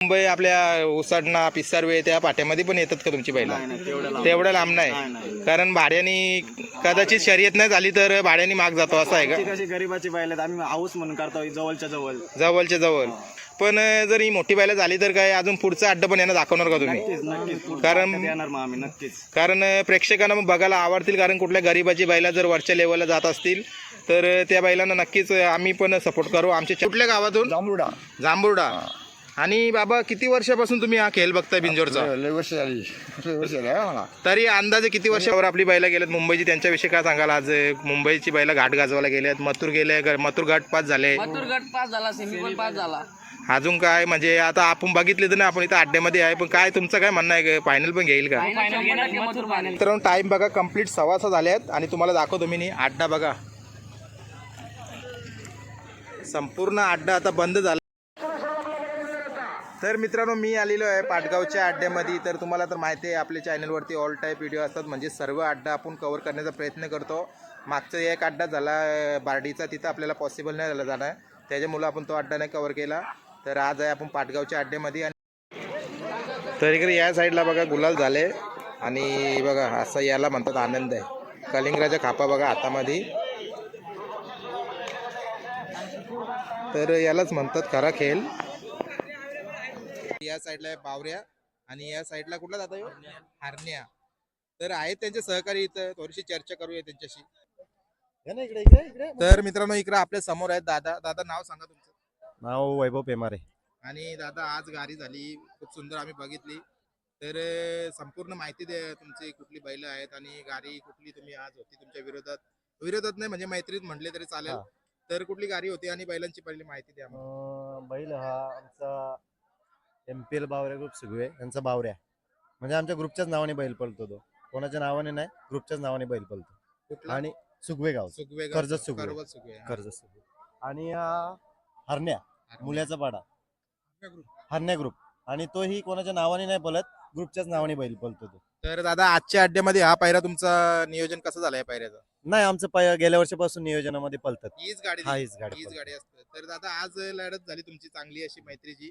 मुंबई आपल्या उसाडणा पिसारवे त्या पाट्यामध्ये पण येतात का तुमची बैला? नाही नाही तेवढं लांब. नाही. कारण भाड्याने कदाचित शर्यत नाही झाली तर भाड्याने माग जातो असं आहे का? कशी गरीबाची बैल आहेत आम्ही हाऊस म्हणून करतो जवळच्या जवळ. जवळच्या जवळ. पण जर ही मोठी बैला झाली तर काय अजून पुढचा अड्डा पण यांना दाखवणार का तुम्ही? कारण- कारण प्रेक्षकांना मग बघायला आवडतील कारण कुठल्या गरीबाची बैला जर वरच्या लेवलला जात असतील तर त्या बैलांना नक्कीच आम्ही पण सपोर्ट करू. आमच्या कुठल्या गावातून? जांभरुडा. जांभुर्डा. आणि बाबा किती वर्षापासून तुम्ही हा खेळ बघताय बिंजोरचा? लय वर्ष झाली. लय वर्ष झाली मला तरी अंदाजे किती वर्षावर आपली बैला गेल्यात मुंबईची त्यांच्याविषयी काय सांगाल? आज अं, मुंबईची बैला घाट गाजवायला गेल्यात मथुर गेले ग- मथुर घाट पास झाले. मथुर गट पास झाला सेमी पण पास झाला. अजून काय? म्हणजे आता आपण बघितले तर नाही आपण इथं अड्ड्यामध्ये आहे पण काय तुमचं काय म्हणणं आहे? फायनल पण घेईल का? फायनल शंभर टक्के मथुर फायनल तर टाइम बघा कंप्लीट सव्वा सहा झाले आहेत आणि तुम्हाला दाखवतो मी नी अड्डा बघा. संपूर्ण अड्डा आता बंद झाला. तर मित्रांनो मी आलेलो आहे पाटगावच्या अड्ड्यामध्ये. तर तुम्हाला तर माहिती आहे आपल्या चॅनलवरती ऑल टाईप व्हिडिओ असतात. म्हणजे सर्व अड्डा आपण कवर करण्याचा प्रयत्न करतो. मागचा एक अड्डा झाला बार्डीचा तिथं आपल्याला पॉसिबल नाही झाला जाणं. त्याच्यामुळं आपण तो अड्डा नाही कवर केला. तर आज आहे आपण पाटगावच्या अड्ड्यामध्ये आणि तर इकडे या साईडला बघा गुलाल झाले. आणि बघा असं याला म्हणतात आनंद आहे. कलिंगराच्या खापा बघा हातामध्ये. तर यालाच म्हणतात खरा खेळ. या साईडला आहे बावऱ्या आणि या साईडला कुठला जाता ह्यो? हरण्या. तर आहेत त्यांचे सहकारी इथं थोडीशी चर्चा करूया त्यांच्याशी. तर मित्रांनो इकडे आपल्यासमोर आहेत दादा. दादा नाव सांगा तुमचं. नाव वैभव पेमारे. आणि दादा आज गाडी झाली. खूप सुंदर आम्ही बघितली. तर अं, संपूर्ण माहिती द्या तुमची कुठली बैल आहेत आणि गाडी कुठली तुम्ही आज होती तुमच्या विरोधात. विरोधात नाही म्हणजे मैत्रीत म्हटले तरी चालेल. हा. तर कुठली गाडी होती आणि बैलांची पहिली माहिती द्या आम्हाला. अं, बैल हा आमचा एम पी एल बावऱ्या ग्रुप सुगवे यांचा बावऱ्या. म्हणजे आमच्या ग्रुपच्याच नावाने बैल पळतो तो. कोणाच्या नावाने नाही ग्रुपच्याच नावाने बैल पळतो. आणि सुगवे गाव सुगवे गाव- कर्जत सुगवे. कर्जत सुगवे हा. कर्ज सुगवे. आणि हरण्या. मुल्याचा पाडा. ग्रुप. हरण्या ग्रुप आणि तोही कोणाच्या नावाने नाही पळत ग्रुपच्याच नावाने बैल पळतो तो. तर दादा आजच्या अड्ड्यामध्ये हा पायरा तुमचा नियोजन कसं झालंय पायऱ्याचं? नाही आमचं पाय गेल्या वर्षापासून नियोजनामध्ये पळतात. हीच गाडी हा हीच गाडी हीच पळते. गाडी असते. तर दादा आज लढत झाली तुमची चांगली अशी मैत्रीची.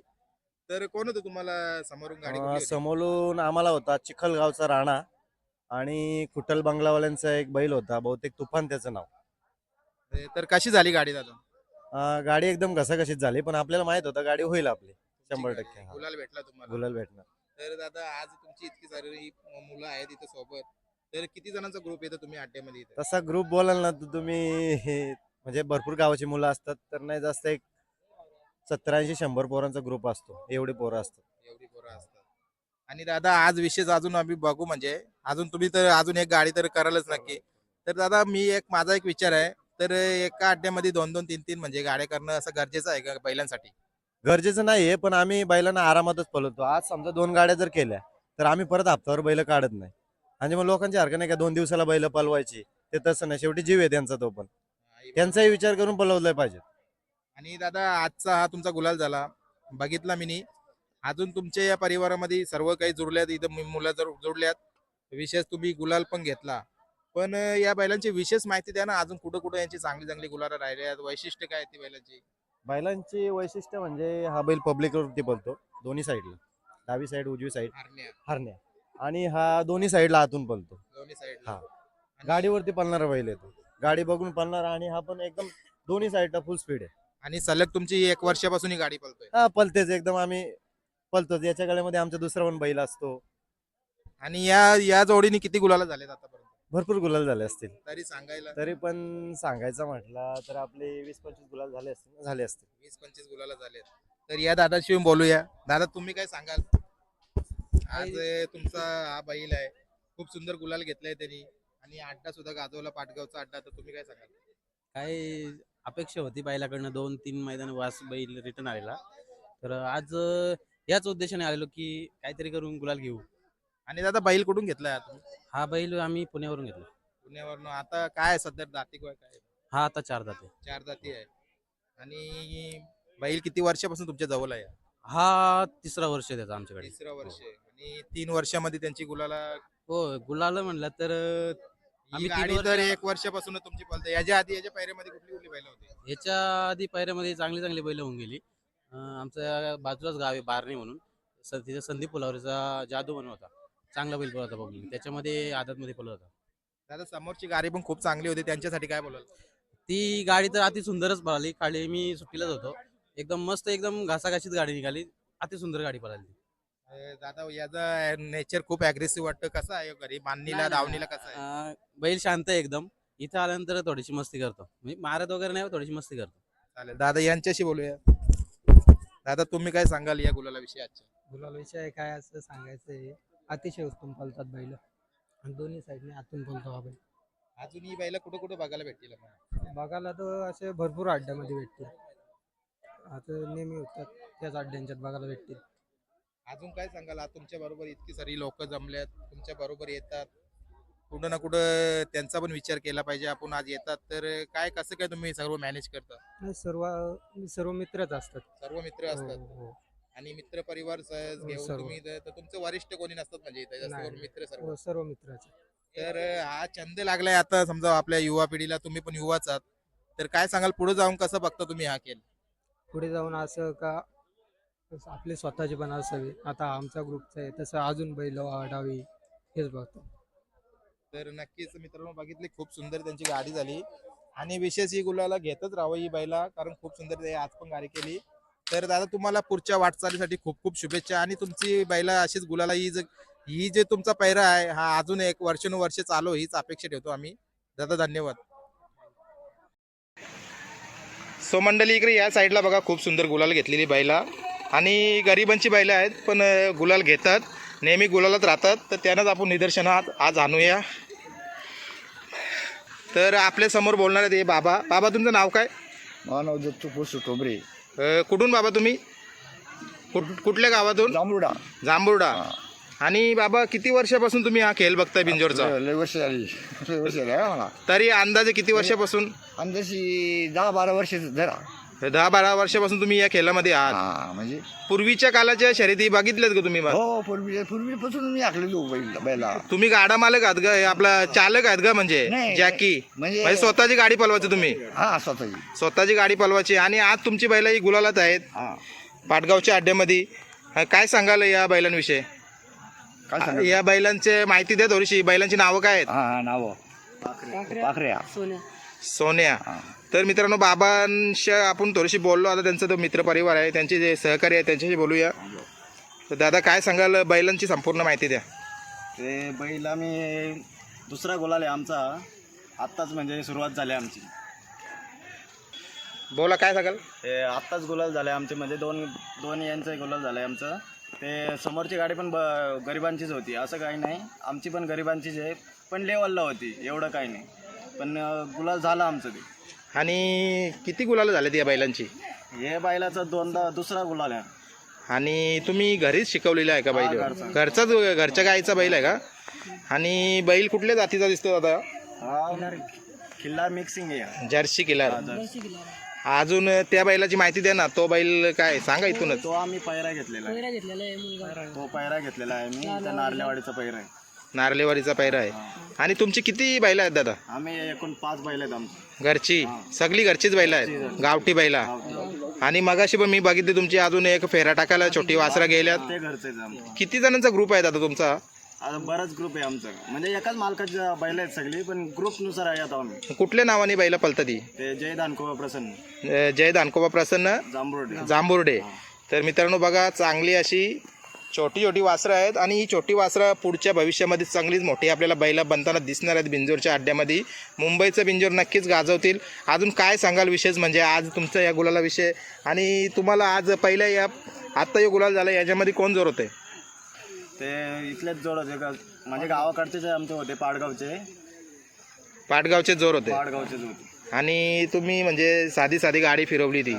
तर कोण होतं तुम्हाला समोरून गाडी अं, कुठली होती? समोरून आम्हाला होता चिखलगावचा राणा आणि कुटल बंगलावाल्यांचा एक बैल होता बहुतेक तुफान त्याचं नाव तर कशी झाली गाडी दादा अं, गाडी एकदम घसाघशीत झाली पण आपल्याला माहीत होतं गाडी होईल आपली शंभर. टक्के, हा. गुलाल भेटला तुम्हाला गुलाल भेटणार तर दादा आज तुमची इतकी सारी मुलं आहेत इथं सोबत तर किती जणांचा ग्रुप येतो तुम्ही अड्ड्यामध्ये इथं तसा ग्रुप बोलाल ना तर तुम्ही हे म्हणजे भरपूर गावाची मुलं असतात तर नाही जास्त एक सत्तर ऐंशी शंभर पोरांचा ग्रुप असतो. एवढी पोरं असतात. एवढी पोरं असतात. आणि दादा आज विशेष अजून आम्ही बघू म्हणजे अजून तुम्ही तर अजून एक गाडी तर करालच नक्की. तर दादा मी एक माझा एक विचार आहे. तर एका अड्ड्यामध्ये दोन दोन तीन तीन म्हणजे गाड्या करणं असं गरजेचं आहे का बैलांसाठी? गरजेचं नाहीये पण आम्ही बैलांना आरामातच पळवतो. आज समजा दोन गाड्या जर केल्या तर आम्ही परत हप्त्यावर बैल काढत नाही. आणि मग लोकांची हरकत नाही का दोन दिवसाला बैल पलवायची ते तसं नाही. शेवटी जीव आहे त्यांचा तो पण. त्यांचाही विचार करून पलवलाय पाहिजे. आणि दादा आजचा हा तुमचा गुलाल झाला. बघितला मी नी. अजून तुमच्या या परिवारामध्ये सर्व काही जुळल्यात. इथं मु- मुलं जर जुळल्यात विशेष तुम्ही गुलाल पण घेतला. पण या बैलांची विशेष माहिती द्या ना. अजून कुठं कुठं यांची चांगली चांगली गुलाल राहिले आहेत? वैशिष्ट्य काय ती बैलांची? बैलांची वैशिष्ट्य म्हणजे हा बैल पब्लिक वरती पळतो. दोन्ही साईडला. डावी साईड उजवी साईड. हरण्या. हरण्या. आणि हा दोन्ही साईडला आतून पळतो. दोन्ही साईड हा. गाडीवरती पळणारा बैल येतो गाडी बघून पळणार आणि हा पण एकदम दोन्ही साईडला फुल स्पीड आहे. आणि सलग तुमची एक वर्षापासून ही गाडी पळतोय. हा पलतेच एकदम आम्ही पलतोच याच्या गळ्यामध्ये आमचा दुसरा पण बैल असतो. आणि या या जोडीने किती गुलाला झालेत आतापर्यंत? भरपूर गुलाल झाले असतील. तरी सांगायला. तरी पण सांगायचं म्हटलं तर आपले वीस पंचवीस गुलाल झाले असतील? झाले असतील. वीस पंचवीस गुलाला झालेत. तर या दादाशी बोलूया. दादा तुम्ही काय सांगाल? आज अं, तुमचा हा बैल आहे. खूप सुंदर गुलाल घेतलाय त्यांनी. आणि अड्डा सुद्धा गाजवला पाटगावचा अड्डा तर तुम्ही काय सांगाल? काय अपेक्षा होती बैलाकडनं. दोन तीन मैदान वास बैल रिटर्न आलेला. तर आज अं, याच उद्देशाने आलेलो की काहीतरी करून गुलाल घेऊ. आणि दादा बैल कुठून घेतलाय आता? हा बैल आम्ही पुण्यावरून घेतला. पुण्यावरनं. आता काय आहे सध्या दाती काय हा आता चार जाते चार दाती आहे आणि बैल किती वर्षापासून तुमच्या जवळ आहे? हा तिसरा वर्ष आहे त्याचा आमच्याकडे. तिसरा वर्ष आहे. आणि तीन वर्षामध्ये त्यांची गुलाला हो गुलाल म्हणलं तर अं, ही आम्ही तीन गाडी वर्ष- तर एक वर्षापासून तुमची पळते. याच्या आधी याच्या पायऱ्यामध्ये कुठली कुठली बैल होती? याच्या आधी पायऱ्यामध्ये चांगली चांगली बैल होऊन गेली. अं, आमच्या बाजूलाच गाव आहे बारणे म्हणून. स तिथे संदीप पुलावरीचा जादू म्हणून होता. चांगला बैल पळत होता बघली त्याच्यामध्ये आदतमध्ये पळत होता. दादा समोरची गाडी पण खूप चांगली होती. त्यांच्यासाठी काय बोलाल? ती गाडी तर अति सुंदरच पळाली. खाली मी सुट्टीलाच होतो. एकदम मस्त एकदम घासाघाशीत गाडी निघाली. अति सुंदर गाडी पळाली दादा याचं नेचर खूप अग्रेसिव्ह वाटतं. कसं आहे घरी मान्नीला नाही, दावणीला कसं आहे? अं, बैल शांत आहे एकदम. इथं आल्यानंतर थोडीशी मस्ती करतो. म्हणजे मारत वगैरे नाही थोडीशी मस्ती करतो. चालेल. दादा यांच्याशी बोलूया. दादा तुम्ही काय सांगाल या गुलाला विषयी आजच्या? गुलाल विषय काय असं सांगायचं आहे? अतिशय उत्तम पळतात बैल. आणि दोन्ही साईडने आतून पळतो हा बैल. अजून ही बैला कुठे कुठे बघायला भेटतील? बघायला तर असे भरपूर अड्ड्यामध्ये भेटतील. आता नेहमी होतात त्याच अड्ड्यांच्यात बघायला भेटतील. अजून काय सांगाल? आज तुमच्या बरोबर इतकी सारी लोक जमल्यात तुमच्या बरोबर येतात. कुठं ना कुठं त्यांचा पण विचार केला पाहिजे. आपण आज येतात तर काय कसं काय तुम्ही सर्व मॅनेज करता? नाही, सर्व सर्व मित्रच असतात. सर्व मित्र हो, असतात. हो. आणि मित्र परिवार सहज हो, घेऊन. तुम्ही तर तुमचे वरिष्ठ कोणी नसतात म्हणजे इथं? जास्त मित्र सर्व. सर्व मित्रच. तर हा छंद लागलाय आता समजा आपल्या युवा पिढीला तुम्ही पण युवाच आहात. तर काय सांगाल पुढे जाऊन कसं बघता तुम्ही हा खेळ? पुढे जाऊन असं का आपले स्वतःचे पण असावे. आता आमचा ग्रुपचा आहे तसं अजून बैल वाढावी हेच बघतो. तर नक्कीच मित्रांनो बघितले खूप सुंदर त्यांची गाडी झाली. आणि विशेष ही गुलाला घेतच राहावं ही बैला कारण खूप सुंदर ते आज पण गाडी केली. तर दादा तुम्हाला पुढच्या वाटचालीसाठी खूप खूप शुभेच्छा. आणि तुमची बैला अशीच गुलाला ही जे ही जे तुमचा पैरा आहे हा अजून एक वर्षानुवर्ष चालू हीच अपेक्षा ठेवतो आम्ही. दादा धन्यवाद. सो मंडळी इकडे या साईडला बघा खूप सुंदर गुलाल घेतलेली बैला. आणि गरिबांची बैलं आहेत पण गुलाल घेतात. नेहमी गुलालात राहतात. तर त्यानंच आपण निदर्शनात आज आणूया. तर आपल्यासमोर बोलणार आहेत हे बाबा. बाबा तुमचं नाव काय? मानव दत्तू पोसू टोबरे अं, कुठून बाबा तुम्ही? कुठ कुठल्या गावातून? जांभरुडा. जांभुर्डा. आणि बाबा किती वर्षापासून तुम्ही हा खेळ बघताय बिंजोरचा? लय वर्ष झाली. लय वर्ष झाली मला. तरी अंदाजे किती वर्षापासून? अंदाजी दहा बारा वर्ष धरा दहा बारा वर्षापासून तुम्ही या खेळामध्ये आहात. हा म्हणजे? पूर्वीच्या कालाच्या शर्यती बघितल्यात का तुम्ही हो पूर्वी पूर्वीपासून मी आखलेलो बैल बैला. तुम्ही गाडा मालक आहात का हे आपला चालक आहेत का म्हणजे नाही. जॅकी. म्हणजे- म्हणजे स्वतःची गाडी पलवायची तुम्ही. हा स्वतःची. स्वतःची गाडी पलवायची. आणि आज तुमची बैला ही गुलालात आहेत. हा. पाटगावच्या अड्ड्यामध्ये. काय सांगाल या बैलांविषयी? काय सांगा या बैलांचे माहिती द्या थोडीशी. बैलांची नावं काय आहेत? हा नाव. पाखऱ्या. सोन्या. तर मित्रांनो बाबांशी आपण थोडीशी बोललो. आता त्यांचा तो मित्रपरिवार आहे त्यांचे जे सहकारी आहे त्यांच्याशी बोलूया. तर दादा काय सांगाल? बैलांची संपूर्ण माहिती द्या. ते बैल आम्ही दुसरा गुलाल आहे आमचा. आत्ताच म्हणजे सुरुवात झाली आमची. बोला काय सांगाल? ते आत्ताच गुलाल झाले आमचे म्हणजे दोन दोन यांचं गुलाल झालं आहे आमचं. ते समोरची गाडी पण ब गरिबांचीच होती. असं काही नाही. आमची पण गरिबांचीच आहे. पण लेवलला होती. एवढं काही नाही. पण गुलाल झालं आमचं ते आणि किती गुलाल झालेत या बैलांची? हे बैलाचा दोनदा दुसरा गुलाल आहे. आणि तुम्ही घरीच शिकवलेला आहे का बैल हा, घरचा. घरचाच घरच्या गाईचा बैल आहे का? आणि बैल कुठल्या जातीचा दिसतो दादा? हा किल्ला मिक्सिंग आहे. हा. जर्सी. किलर. जर- अजून त्या बैलाची माहिती द्या ना तो बैल काय सांगा इथूनच. तो आम्ही पैरा घेतलेला आहे. तो पैरा घेतलेला आहे मी त्या नारलेवाडीचा पैरा आहे. नारलेवारीचा पैरा आहे. आणि तुमची किती बैल आहेत दादा? आम्ही एकूण पाच बैल आहेत आमचे. घरची? सगळी घरचीच बैल आहेत? गावठी बैला? आणि मगाशी पण मी बघितली तुमची अजून एक फेरा टाकायला छोटी वासरा गेल्यात. ते घरचेच आमचे. किती जणांचा ग्रुप आहे दादा तुमचा? आता बराच ग्रुप आहे आमचा. म्हणजे एकाच मालकाच्या बैल आहेत सगळी पण ग्रुपनुसार आहे आता आम्ही. कुठल्या नावाने बैला पलतात? ती ते जय दानकोबा प्रसन्न. अं, जय दानकोबा प्रसन्न? जांभरोड. जांभुर्डे. तर मित्रांनो बघा चांगली अशी छोटी छोटी वासरं आहेत आणि ही छोटी वासरं पुढच्या भविष्यामध्ये चांगलीच मोठी आपल्याला बैला बनताना दिसणार आहेत बिंजोरच्या अड्ड्यामध्ये. मुंबईचं बिंजोर नक्कीच गाजवतील. अजून काय सांगाल विशेष म्हणजे आज तुमचा या गुलाला विषय? आणि तुम्हाला आज पहिल्या या आत्ता यो गुलाल झाला याच्यामध्ये कोण जोर होते ते इथलेच जोड होते का? म्हणजे गावाकडचेच आमचे होते पाडगावचे. पाटगावचे जोर होते. पाडगावचेच होते. आणि तुम्ही म्हणजे साधी साधी गाडी फिरवली ती.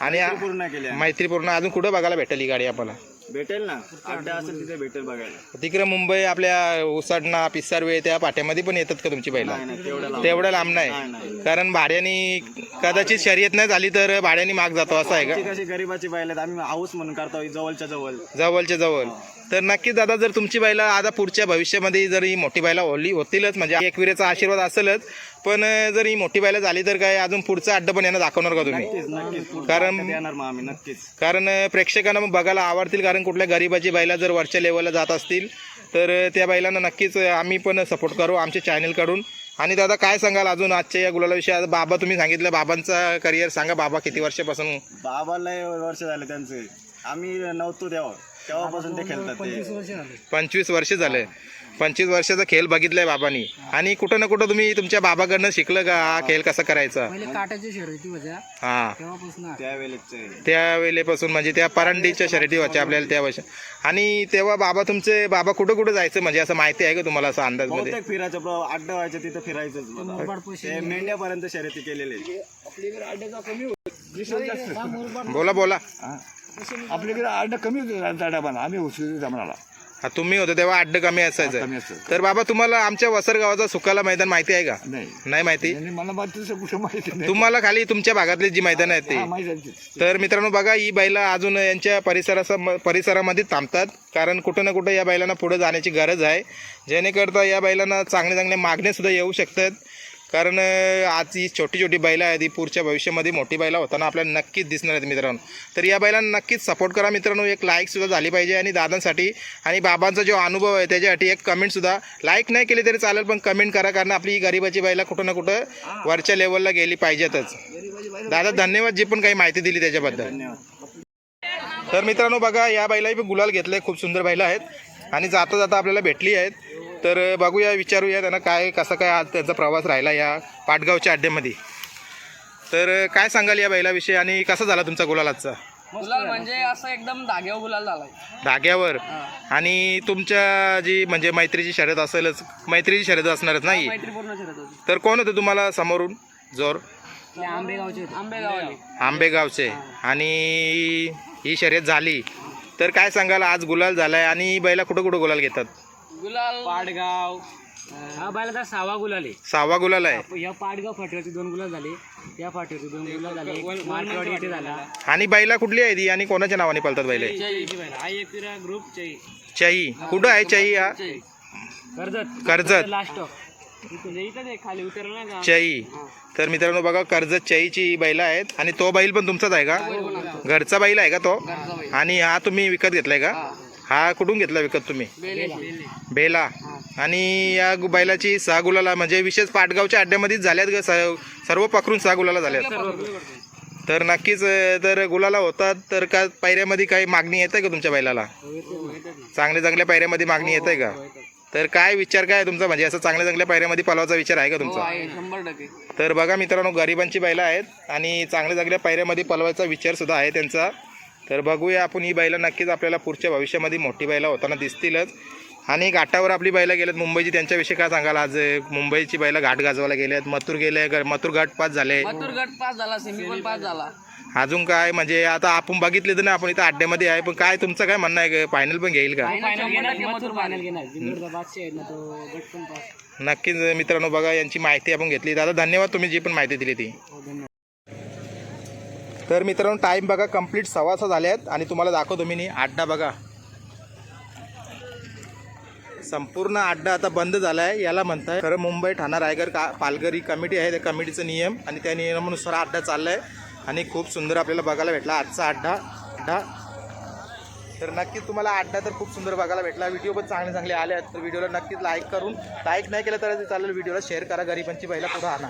आणि आ- पूर्ण केले आम्ही. मैत्रीपूर्ण. अजून कुठं बघायला भेटेल ही गाडी आपल्याला? भेटेल ना. अड्डा असेल तिथे भेटेल बघायला. तिकडे मुंबई आपल्या उसाडणा पिसारवे त्या पाट्यामध्ये पण येतात का तुमची बैला? नाही नाही तेवढं लांब. तेवढं लांब नाही, नाही नाही. कारण भाड्याने कदाचित शर्यत नाही झाली तर भाड्याने माग जातो असं आहे ती का कशी गरीबाची बैल आहेत आम्ही हाऊस म्हणून करतो जवळच्या जवळ. जवळच्या जवळ. तर नक्कीच दादा जर तुमची बैला आता पुढच्या भविष्यामध्ये जर ही मोठी बैला होली होतीलच म्हणजे एकविरेचा आशीर्वाद असेलच पण जर ही मोठी बैला झाली तर काय अजून पुढचा अड्डा पण यांना दाखवणार का तुम्ही? कारण- अड्ड्यात येणार मग आम्ही नक्कीच. कारण प्रेक्षकांना मग बघायला आवडतील कारण कुठल्या गरीबाची बैला जर वरच्या लेवलला जात असतील तर त्या बैलांना नक्कीच आम्ही पण सपोर्ट करू आमच्या चॅनलकडून आणि दादा काय सांगाल अजून आजच्या या गुलालाविषयी? बाबा तुम्ही सांगितलं बाबांचा करिअर सांगा बाबा किती वर्षापासून? बाबाला वर्ष झाले त्यांचे. आम्ही नव्हतो तेव्हा. तेव्हापासून ते खेळतात ते. पंचवीस वर्ष झाले. पंचवीस वर्षाचा खेळ बघितलाय बाबांनी. आणि कुठं ना कुठं तुम्ही तुमच्या बाबाकडनं शिकलं का? हा खेळ कसा करायचा? पहिले काटाची शर्यती होत्या. हा. तेव्हापासून त्यावेळेचे. त्या वेळेपासून म्हणजे त्या परांडीच्या शर्यती व्हायच्या आपल्याला त्या वर्षी. आणि तेव्हा बाबा तुमचे बाबा कुठं कुठं जायचं? म्हणजे असं माहिती आहे का तुम्हाला असं अंदाजमध्ये? बहुतेक फिरायचं अड्डा व्हायचं तिथं फिरायचंच मला. ते मेंढ्यापर्यंत शर्यती केलेले बोला बोला. आपल्याकडे अड्डा कमी होते डबाला आम्ही उशिरी जमणाला हा, तुम्ही होते तेव्हा अड्ड कमी कमी असायचं. तर बाबा तुम्हाला आमच्या वसर गावाचा सुकाला मैदान माहिती आहे का? नाही. नाही माहिती? आणि मला कुठं माहिती नाही. तुम्हाला खाली तुमच्या भागातली जी मैदान आहेत हा, ते माहिती आहे ते. तर मित्रांनो बघा ही बैला अजून यांच्या परिसरा परिसरामध्ये थांबतात. कारण कुठं ना कुठं या बैलांना पुढे जाण्याची गरज आहे. जेणेकरता या बैलांना चांगले चांगले मागणे सुद्धा येऊ शकतात. कारण आज ही छोटी छोटी बैला आहेत ही पुढच्या भविष्यामध्ये मोठी बैला होताना आपल्याला नक्कीच दिसणार आहेत मित्रांनो. तर या बैलांना नक्कीच सपोर्ट करा मित्रांनो. एक लाईकसुद्धा झाली पाहिजे आणि दादांसाठी आणि बाबांचा जो अनुभव आहे त्याच्यासाठी एक कमेंटसुद्धा लाईक नाही केली तरी चालेल पण कमेंट करा कारण आपली ही गरिबाची बैला कुठं ना कुठं वरच्या लेवलला गेली पाहिजेतच. दादा धन्यवाद जी पण काही माहिती दिली त्याच्याबद्दल. तर मित्रांनो बघा या बैलाही पण गुलाल घेतले खूप सुंदर बैला आहेत. आणि जाता जाता आपल्याला भेटली आहेत. तर बघूया विचारूया त्यांना काय कसा काय आज त्यांचा प्रवास राहिला या पाटगावच्या अड्ड्यामध्ये. तर काय सांगाल या बैलाविषयी आणि कसा झाला तुमचा गुलाल आजचा? गुलाल म्हणजे असं एकदम धाग्यावर गुलाल झालाय. धाग्यावर? आणि तुमच्या जी म्हणजे मैत्रीची शर्यत असेलच मैत्रीची शर्यत असणारच नाही? मैत्रीपूर्ण शरत होती. तर कोण होतं तुम्हाला समोरून? जोर? ते आंबेगावचे आंबेगावले आंबेगावचे. आणि ही शर्यत झाली. तर काय सांगाल आज गुलाल झालाय आणि बैला कुठं कुठं गुलाल घेतात? गुलाल. पाडगाव. हा बैलाचा सहावा गुलाल आहे. सहावा गुलाल आहे. या पाडगाव फाटीवरती दोन गुलाल झाले. या फाटीवरती दोन गुलाल झाले. एक मार्केटवाडी इथे झाला. आणि बैला कुठली आहे ती? आणि कोणाच्या नावाने पळतात बैले? हा एक ग्रुप चाई. कुठं आहे चाई हा? कर्जत. कर्जत. लास्ट खाली उतरलं चाई. तर मित्रांनो बघा कर्जत चाईची बैला आहेत. आणि तो बैल पण तुमचाच आहे का? घरचा बैल आहे का तो? आणि हा तुम्ही विकत घेतलाय का? हा कुठून घेतला विकत तुम्ही? बेला. आणि या गु- बैलाची सहा गुलाला म्हणजे विशेष पाटगावच्या अड्ड्यामध्येच झाल्यात ग स- सर्व पकडून सहा गुलाला झाल्यात तर नक्कीच अं, तर गुलाला होतात तर का पायऱ्यामध्ये काही मागणी येते का तुमच्या बैलाला? चांगल्या चांगल्या पायऱ्यामध्ये मागणी येते का? तर काय विचार काय आहे तुमचा? म्हणजे असं चांगल्या चांगल्या पायऱ्यामध्ये पळवायचा विचार आहे का हो तुमचा शंभर टक्के. तर बघा मित्रांनो गरिबांची बैलं आहेत आणि चांगल्या चांगल्या पायऱ्यामध्ये पलवायचा विचार सुद्धा आहे त्यांचा. तर बघूया आपण ही बैलं नक्कीच आपल्याला पुढच्या भविष्यामध्ये मोठी बैलं होताना दिसतीलच. आणि घाटावर आपली बैलं गेल्यात मुंबईची त्यांच्याविषयी काय सांगाल? आज मुंबईची बैलं घाट गाजवायला गेल्यात मथुर गेले मथुर घाट पास झाले. मथुर गट पास झाला सेमी पण पास झाला. अजून काय? म्हणजे आता आपण बघितले तर नाही आपण इथं अड्ड्यामध्ये आहे. पण काय तुमचं काय म्हणणं आहे? फायनल पण घेईल का? ना नक्कीच मित्रांनो बघा यांची माहिती आपण घेतली. दादा धन्यवाद तुम्ही जी पण माहिती दिली ती. तर मित्रांनो टाईम बघा कंप्लीट सव्वासा आहेत आणि तुम्हाला दाखवतो मी अड्डा बघा. संपूर्ण अड्डा आता बंद झाला आहे याला म्हणताय खरं मुंबई ठाणा रायगड का पालघर ही कमिटी आहे त्या कमिटीचा नियम आणि त्या नियमानुसार अड्डा चालला आहे आणि खूप सुंदर आपल्याला बघायला भेटला आजचा अड्डा अड्डा तर नक्कीच तुम्हाला अड्डा तर खूप सुंदर बघायला भेटला. व्हिडिओ पण चांगले चांगले आले आहेत तर व्हिडिओला नक्कीच लाईक करून लाईक नाही केलं तर चालेल व्हिडिओला शेअर करा गरिबांची पहिला पुढं आणा.